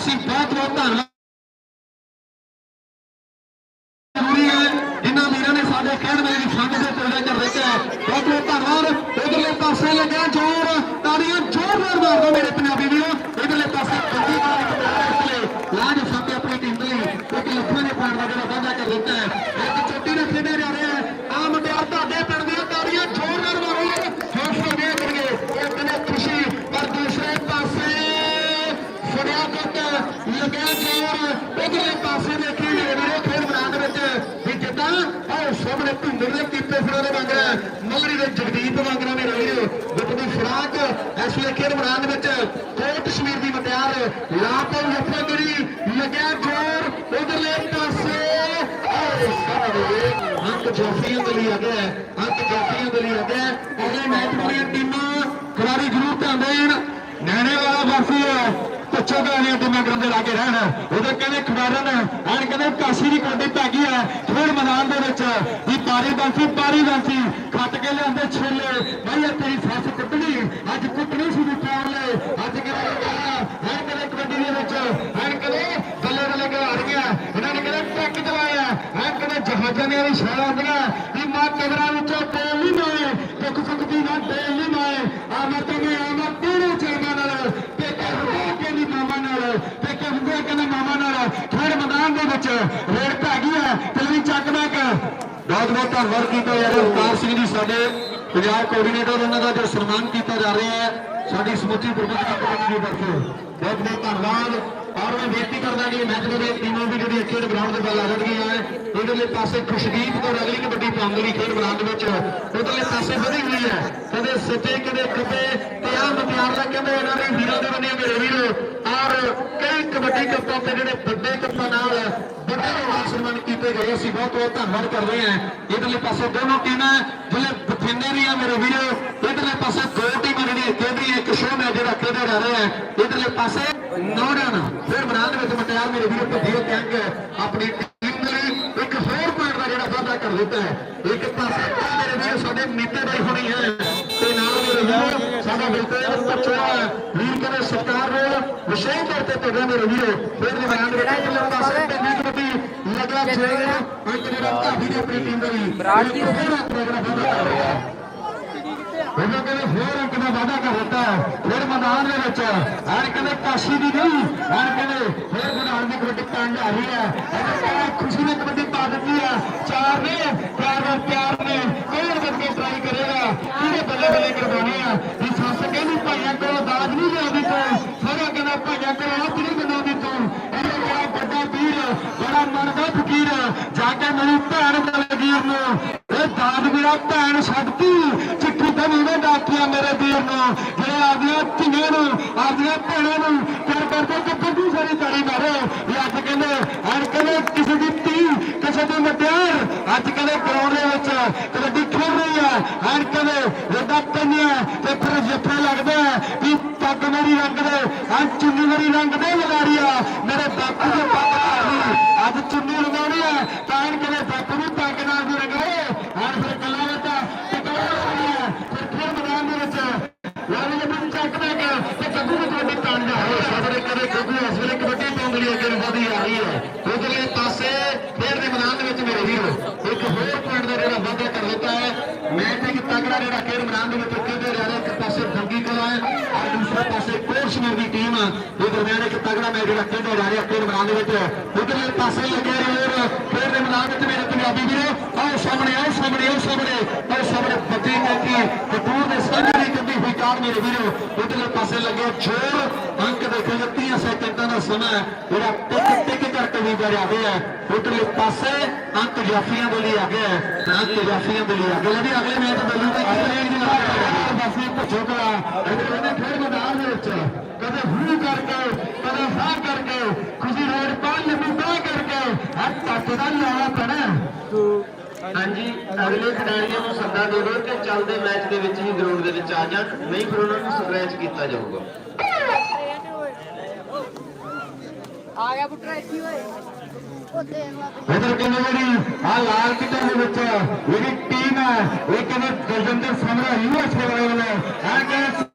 ਅਸੀਂ ਬਹੁਤ ਬਹੁਤ ਧੰਨਵਾਦ ਜ਼ਰੂਰੀ ਹੈ ਜਿਨ੍ਹਾਂ ਵੀਰਾਂ ਨੇ ਸਾਡੇ ਖੇਡ ਮੇਲੇ ਦੀ ਸੰਗ ਦੇ ਤੋੜੇ ਕਰ ਦਿੱਤਾ ਬਹੁਤ ਬਹੁਤ ਧੰਨਵਾਦ। ਇਧਰਲੇ ਪਾਸੇ ਲੱਗਿਆ ਜ਼ੋਰ, ਤਾੜੀਆਂ ਜ਼ੋਰ ਜ਼ੋਰਦਾਰ ਮਾਰ ਦਿਓ ਮੇਰੇ ਪੰਜਾਬੀ ਵੀਰੋ। ਇਧਰਲੇ ਪਾਸੇ ਕੰਦੀ ਨਾਲ ਇੱਕ ਲਾਜ ਸਾਹਮਣੇ ਆਪਣੀ ਟੀਮ ਦੇ ਲਈ। ਇੱਕ ਲੱਖਾਂ ਦੇ ਪਾਣ ਦਾ ਜਿਹੜਾ ਵਾਅਦਾ ਕਰ ਦਿੱਤਾ ਹੈ। ਇੱਕ ਚੋਟੀ ਨਾਲ ਖੇਡਿਆ ਰਿਹਾ ਹੈ ਆ ਮੁੰਡਿਆ ਤੁਹਾਡੇ ਪਿੰਡ ਦੀਆਂ ਤਾੜੀਆਂ ਜ਼ੋਰਦਾਰ ਮਾਰੋ ਜੋਸ਼ ਨਾਲ ਦੇ ਕਰਗੇ ਇਹ ਕਹਿੰਦੇ ਖੁਸ਼ੀ ਪਰ ਦੂਸਰੇ ਪਾਸੇ ਫੜਿਆ ਕੱਟ ਲੱਗਿਆ ਜ਼ੋਰ ਉਧਰਲੇ ਪਾਸੇ ਦੇਖੀ ਮੇਰੇ ਵੀਰੋ, ਖੇਡ ਮੈਦਾਨ ਦੇ ਵਿੱਚ ਵੀ ਜਿੱਦਾਂ ਆਹ ਸਾਹਮਣੇ ਭਿੰਦਰ ਦੇ ਕੀਪੇ ਫੜਾ ਦੇ ਵਾਂਗਰਾ ਮੱਲਰੀ ਦੇ ਜਗਦੀਪ ਵਾਂਗਰਾ ਮੇਰੇ ਵੀਰੋ, ਗੁੱਟ ਦੀ ਫਰਾਕ ਇਸ ਵੇਲੇ ਖੇਡ ਮੈਦਾਨ ਦੇ ਵਿੱਚ ਕੋਟ ਕਸ਼ਮੀਰ ਦੀ ਮਟਿਆਰ ਲਾਪੋ ਮੁਫਤਰੀ ਲੱਗਿਆ ਜ਼ੋਰ ਉਧਰਲੇ ਪਾਸੇ। ਆਹ ਸਾਹਮਣੇ ਅੰਕ ਜੋਫੀਆਂ ਦੇ ਲਈ ਆ ਗਿਆ ਹੈ। ਅੰਕ ਜੋਫੀਆਂ ਦੇ ਲਈ ਆ ਅਗਲੇ ਮੈਚ ਦੀਆਂ ਟੀਮਾਂ ਖਿਡਾਰੀ ਜ਼ਰੂਰ ਧਿਆਨ ਦੇਣ। ਨੈਣੇ ਵਾਲਾ ਵਾਸੀ ਪੁੱਛੋ ਗਾਲੀਆਂ ਟੀਮਾਂ ਗਰਾਉਂਡ ਦੇ ਲਾਗੇ ਰਹਿਣ। ਉਹਦੇ ਕਹਿੰਦੇ ਖਿਡਾਰਨ ਐਨ ਕਹਿੰਦੇ ਕਾਸ਼ੀ ਦੀ ਕੋਡੀ ਪੈ ਗਈ ਹੈ ਖੇਡ ਮੈਦਾਨ ਦੇ ਵਿੱਚ ਵੀ ਪਾਰੀ ਬਾਂਸੀ ਪਾਰੀ ਬਾਂਸੀ। ਖੱਟ ਕੇ ਲਿਆਂਦੇ ਛੇਲੇ। ਭਾਈ ਇਹ ਤੇਰੀ ਸੱਸ ਕੁੱਟਣੀ। ਅੱਜ ਕੁੱਟਣੀ ਸੀ ਵਿਚਾਰ ਲੈ ਅੱਜ ਕਿਹੜਾ ਐਨ ਕਹਿੰਦੇ ਕਬੱਡੀ ਦੇ ਵਿੱਚ। ਐਨ ਕਹਿੰਦੇ ਬੱਲੇ ਬੱਲੇ ਖਿਡਾ ਰਹੀਆਂ ਇਹਨਾਂ ਨੇ ਕਹਿੰਦੇ ਟੱਕ ਚਲਾਇਆ ਐਨ ਕਹਿੰਦੇ ਜਹਾਜ਼ਾਂ ਦੀਆਂ ਵੀ ਛਾਲਾਂ ਆਉਂਦੀਆਂ ਵੀ ਮਾਂ ਕਬਰਾਂ ਵਿੱਚੋਂ ਤੇਲ ਨਹੀਂ ਮਾਏ ਦੁੱਖ ਸੁੱਖ ਦੀ ਨਾ ਤੇਲ ਨਹੀਂ ਮਾਏ ਆਮਦ ਤੇ ਆਮਦ ਤੇਰੇ ਚਰਨਾਂ ਨਾਲ ਪੇਕੇ ਹੁੰਦੇ ਕਹਿੰਦੀ ਮਾਮਾ ਨਾਲ ਪੇਕੇ ਹੁੰਦੇ ਕਹਿੰਦੇ ਮਾਮਾ ਨਾਲ ਖੇਡ ਮੈਦਾਨ ਦੇ ਵਿੱਚ ਰੇਡ ਹੈ। ਤਲਵੀ ਚੱਕ ਬਹੁਤ ਬਹੁਤ ਧੰਨਵਾਦ ਕੀਤਾ ਯਾਰ ਅਵਤਾਰ ਸਿੰਘ ਜੀ ਸਾਡੇ ਪੰਜਾਬ ਕੋਆਰਡੀਨੇਟਰ ਉਹਨਾਂ ਦਾ ਜੋ ਸਨਮਾਨ ਕੀਤਾ ਜਾ ਰਿਹਾ ਹੈ। ਸਾਡੀ ਸਮੁੱਚੀ ਪ੍ਰਬੰਧਕੀ ਕਮੇਟੀ ਦੀ ਤਰਫੋਂ ਬਹੁਤ ਬਹੁਤ ਧੰਨਵਾਦ। ਔਰ ਮੈਂ ਬੇਨਤੀ ਕਰਦਾ ਕਿ ਮੈਚ ਦੇ ਟੀਮਾਂ ਵੀ ਜਿਹੜੀ ਖੇਡ ਗਰਾਊਂਡ ਦੇ ਵੱਲ ਆ ਜਾਣਗੀਆਂ ਹੈ ਇਧਰਲੇ ਪਾਸੇ ਖੁਸ਼ਦੀਪ ਕੌਰ ਅਗਲੀ ਕਬੱਡੀ ਪਾਉਣ ਲਈ ਖੇਡ ਮੈਦਾਨ ਦੇ ਵਿੱਚ ਉਧਰਲੇ ਪਾਸੇ ਵਧੀ ਹੋਈ ਹੈ। ਕਦੇ ਸੱਜੇ ਕਦੇ ਖੱਬੇ ਤੇ ਆ ਮਤਿਆਰ ਦਾ ਕਹਿੰਦੇ ਇਹਨਾਂ ਦੇ ਵੀਰਾਂ ਦੇ ਬੰਨੇ ਮੇਰੇ ਵੀਰ ਔਰ ਕਈ ਕਬੱਡੀ ਕੱਪਾਂ ਤੇ ਜਿਹੜੇ ਵੱਡੇ ਅਸੀਂ ਬਹੁਤ ਬਹੁਤ ਧੰਨਵਾਦ ਕਰਦੇ ਹਾਂ। ਇਧਰਲੇ ਪਾਸੇ ਦੋਨੋਂ ਟੀਮਾਂ, ਜਿਹੜੇ ਬਠਿੰਡੇ ਦੀਆਂ ਮੇਰੇ ਵੀਰੋ, ਇਧਰਲੇ ਪਾਸੇ ਦੋ ਟੀਮਾਂ ਜਿਹੜੀਆਂ ਖੇਡ ਇੱਕ ਸ਼ੋਅ ਮੈਚ ਜਿਹੜਾ ਖੇਡਿਆ ਜਾ ਰਿਹਾ ਹੈ। ਇਧਰਲੇ ਪਾਸੇ ਨੌੜਨ ਫਿਰ ਮੈਦਾਨ ਦੇ ਵਿੱਚ ਮਟਿਆਰ ਮੇਰੇ ਵੀਰੋ ਭੱਜੀਓ ਕੈਂਕ ਆਪਣੀ ਟੀਮ ਦੇ ਲਈ। ਇੱਕ ਹੋਰ ਪੁਆਇੰਟ ਦਾ ਜਿਹੜਾ ਵਾਧਾ ਕਰ ਦਿੱਤਾ ਹੈ। ਇੱਕ ਪਾਸੇ ਤਾਂ ਮੇਰੇ ਵੀਰ ਸਾਡੇ ਮੀਤੇ ਬਾਈ ਹੋਣੀ ਹੈ। ਤੇ ਨਾਲ ਮੇਰੇ ਵੀਰ ਸਾਡਾ ਬਿਲਕੁਲ ਪਛੋਆ ਵੀਰ ਕਹਿੰਦੇ ਸਰਕਾਰ ਨੂੰ ਵਿਸ਼ੇਸ਼ ਤੌਰ ਤੇ ਮੇਰੇ ਵੀਰੋ। ਫਿਰ ਮੈਦਾਨ ਦੇ ਵਿੱਚ ਪਾਸੇ ਤੇ ਦੀ ਦੇ ਦੀ ਹੋਰ ਰਿਹਾ ਹੈ। ਉਹਨਾਂ ਕਹਿੰਦੇ ਹੋਰ ਅੰਕ ਦਾ ਵਾਅਦਾ ਕਰ ਦਿੱਤਾ। ਫਿਰ ਮੈਦਾਨ ਦੇ ਵਿੱਚ ਐਨ ਕਹਿੰਦੇ ਕਾਸ਼ੀ ਦੀ ਨਹੀਂ ਐਨ ਕਹਿੰਦੇ ਫਿਰ ਮੈਦਾਨ ਦੀ ਕਬੱਡੀ ਪੈਣ ਜਾ ਰਹੀ ਹੈ। ਇਹਨੇ ਕਹਿੰਦਾ ਖੁਸ਼ੀ ਨੇ ਕਬੱਡੀ ਪਾ ਦਿੱਤੀ ਹੈ। ਚਾਰ ਨੇ ਪਿਆਰ ਨਾਲ ਪਿਆਰ ਨੇ ਕੋਣ ਕਰਕੇ ਟਰਾਈ ਕਰੇਗਾ ਕਿਹਦੇ ਬੱਲੇ ਬੱਲੇ ਕਰਵਾਉਣੀ ਆ। ਇਹ ਸੱਸ ਕਹਿੰਦੀ ਭਾਈਆਂ ਕੋਲ ਦਾਜ ਨਹੀਂ ਲਿਆਉਂਦੀ ਤੂੰ। ਸੋਹਣਾ ਕਹਿੰਦਾ ਭਾਈਆਂ ਕੋਲ ਹੱਥ ਨਹੀਂ ਬਣਾਉਂਦੀ ਤੂੰ ਇਹਨੇ ਕਿਹਾ ਵੱਡਾ ਵੀਰ ਬੜਾ ਮਨਦਾ ਫਕੀਰ ਜਾ ਕੇ ਮੇਰੀ ਭੈਣ ਬਲਗੀਰ ਨੂੰ ਇਹ ਦਾਦ ਮੇਰਾ ਭੈਣ ਛੱਡਤੀ ਚਿੱਠੀ ਤੇ ਨੀਵੇਂ ਡਾਕੀਆਂ ਮੇਰੇ ਵੀਰ ਨੂੰ। ਜਿਹੜੇ ਆਪਦੀਆਂ ਧੀਆਂ ਨੂੰ, ਆਪਦੀਆਂ ਭੈਣਾਂ ਨੂੰ ਕਰ ਕਰਦੇ ਕਿ ਕੱਢੀ ਸਾਰੀ ਤਾੜੀ ਮਾਰੋ। ਇਹ ਅੱਜ ਕਹਿੰਦੇ ਅੱਜ ਕਹਿੰਦੇ ਕਿਸੇ ਦੀ ਧੀ, ਕਿਸੇ ਦੀ ਮਟਿਆਰ, ਅੱਜ ਕਹਿੰਦੇ ਗਰਾਊਂਡ ਦੇ ਵਿੱਚ ਕਬੱਡੀ ਖੇਡ ਰਹੀ ਹੈ ਅੱਜ ਕਹਿੰਦੇ ਉਹਦਾ ਕੰਨਿਆ ਤੇ ਫਿਰ ਜੱਫਾ ਲੱਗਦਾ ਵੀ ਪੱਗ ਮੇਰੀ ਰੰਗ ਦੇ, ਅੱਜ ਚੁੰਨੀ ਮੇਰੀ ਰੰਗ ਦੇ ਲਗਾੜੀਆ ਮੇਰੇ ਬਾਪੂ ਦੇ ਪੱਗ ਅੱਜ ਚੁੰਨੀ ਲਗਾਉਣੀ ਹੈ ਤਾਂ ਇਹ ਕਹਿੰਦੇ ਬਾਪੂ ਨੂੰ ਪੱਗ ਨਾਲ ਦੀ ਰੰਗਾਏ ਅੱਜ ਫਿਰ ਗੱਲਾਂ ਵਿੱਚ ਟਿਕਾਉਣਾ ਹੋਣੀ ਹੈ ਫਿਰ ਫਿਰ ਮੈਦਾਨ ਦੇ ਵਿੱਚ ਲਾਲੀ ਦੇ ਵਿੱਚ ਚੱਕਦਾ ਗਿਆ ਤੇ ਗੱਗੂ ਨੂੰ ਕਬੱਡੀ ਪਾਣ ਜਾ ਰਿਹਾ ਸਾਡੇ ਕਦੇ ਗੱਗੂ ਇਸ ਵੇਲੇ ਕਬੱਡੀ ਪਾਉਣ ਲਈ ਅੱਗੇ ਵਧੀ ਆ ਰਹੀ ਹੈ ਉਧਰਲੇ ਪਾਸੇ ਖੇਡ ਦੇ ਮੈਦਾਨ ਦੇ ਵਿੱਚ ਮੇਰੇ ਵੀਰੋ ਇੱਕ ਹੋਰ ਪੁਆਇੰਟ ਦਾ ਜਿਹੜਾ ਵਾਅਦਾ ਕਰ ਦਿੱਤਾ ਹੈ ਮੈਚ ਇੱਕ ਤਗੜਾ ਜਿਹੜਾ ਖੇਡ ਮੈਦਾਨ ਦੇ ਵਿੱਚ ਖੇਡਿਆ ਜਾ ਰਿਹਾ ਇੱਕ ਪਾਸੇ ਦੰਗੀ ਕਲਾ ਹੈ ਔਰ ਦੂਸਰੇ ਪਾਸੇ ਕੋਰਸ਼ਮਰ ਦੀ ਟੀਮ ਦੇ ਦਰਮਿਆਨ ਇੱਕ ਤਗੜਾ ਮੈਚ ਜਿਹੜਾ ਖੇਡਿਆ ਜਾ ਰਿਹਾ ਖੇਡ ਮੈਦਾਨ ਦੇ ਵਿੱਚ। ਉਧਰਲੇ ਪਾਸੇ ਲੱਗਿਆ ਰਿਹਾ ਫਿਰ ਦੇ ਮੈਦਾਨ ਵਿੱਚ ਮੇਰੇ ਪੰਜਾਬੀ ਵੀਰੋ। ਆਓ ਸਾਹਮਣੇ ਆਓ ਸਾਹਮਣੇ ਆਓ ਸਾਹਮਣੇ। ਸਾਹਮਣੇ ਬੱਤੀ ਕਹਿੰਦੀ ਕਪੂਰ ਦੇ ਸਾਹਮਣੇ ਦੀ ਕੱਢੀ ਹੋਈ ਕਾਰ ਮੇਰੇ ਵੀਰੋ। ਉਧਰਲੇ ਪਾਸੇ ਲੱਗਿਆ ਛੋੜ ਅੰਕ ਦੇਖੋ 30 ਸੈਕਿੰਡਾਂ ਦਾ ਸਮਾਂ ਜਿਹੜਾ ਟਿਕ ਟਿਕ ਕਰਕੇ ਵੀ ਜਾ ਰਿਹਾ ਹੈ। ਉਧਰਲੇ ਪਾਸੇ ਅੰਕ ਜਾਫੀਆਂ ਦੇ ਲਈ ਆ ਗਿਆ ਤੇ ਅੰਕ ਜਾਫੀਆਂ ਦੇ ਲਈ ਆ ਗਿਆ। ਜੀ ਅਗਲੇ ਮੈਚ ਬੱਲੂ ਦਾ ਰੇਡ ਦੀ ਨਾਲ ਪਾਸੇ ਭੁੱਜੋਗਾ ਇਹਨੇ ਖੇਡ ਮੈਦਾਨ ਦੇ ਵਿੱਚ ਕਦੇ ਹੂ ਕਰਕੇ ਕਦੇ ਹਾਂ ਕਰਕੇ ਖੁਸ਼ੀ ਰੋਡ ਲੰਮੀ ਬਾਹ ਕਰਕੇ ਹੱਥ ਤੱਕ ਦਾ ਲਾਵਾ ਪੈਣਾ ਹਾਂਜੀ ਅਗਲੇ ਖਿਡਾਰੀਆਂ ਨੂੰ ਸੱਦਾ ਦੇ ਦਿਓ ਕਿ ਚੱਲਦੇ ਮੈਚ ਦੇ ਵਿੱਚ ਹੀ ਗਰਾਊਂਡ ਦੇ ਵਿੱਚ ਆ ਜਾਣ। ਨਹੀਂ ਫਿਰ ਉਹਨਾਂ ਨੂੰ ਸਕ੍ਰੈਚ ਕੀਤਾ ਜਾਊਗਾ। ਆ ਗਿਆ ਪੁੱਟਰਾ ਇੱਥੇ ਓਏ। ਉਹ ਦੇਖ ਲਾ ਇਧਰ ਕਹਿੰਦੇ ਜਿਹੜੀ ਆ ਲਾਲ ਕਿਟਾ ਦੇ ਵਿੱਚ ਜਿਹੜੀ ਟੀਮ ਹੈ ਇਹ ਕਹਿੰਦੇ ਗਜਿੰਦਰ ਸਮਰਾ ਯੂਐਸਏ ਵਾਲੇ ਵੱਲੋਂ ਆ ਕਹਿੰਦੇ